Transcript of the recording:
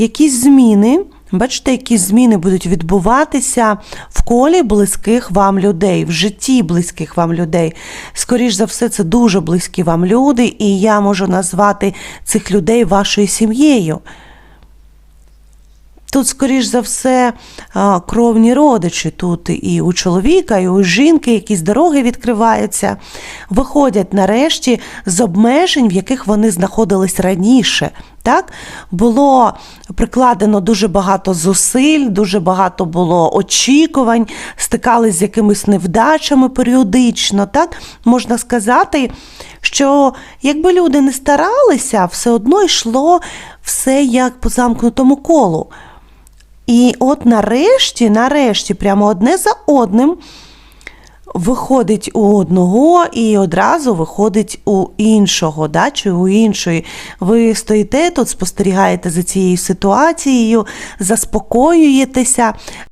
якісь зміни. Бачите, які зміни будуть відбуватися в колі близьких вам людей, в житті близьких вам людей. Скоріш за все, це дуже близькі вам люди, і я можу назвати цих людей вашою сім'єю. Тут, скоріш за все, кровні родичі. Тут і у чоловіка, і у жінки якісь дороги відкриваються, виходять нарешті з обмежень, в яких вони знаходились раніше. Так? Було прикладено дуже багато зусиль, дуже багато було очікувань, стикались з якимись невдачами періодично. Так? Можна сказати, що якби люди не старалися, все одно йшло все як по замкнутому колу. І от нарешті, нарешті, прямо одне за одним виходить у одного і одразу виходить у іншого, да, чи у іншої. Ви стоїте тут, спостерігаєте за цією ситуацією, заспокоюєтеся.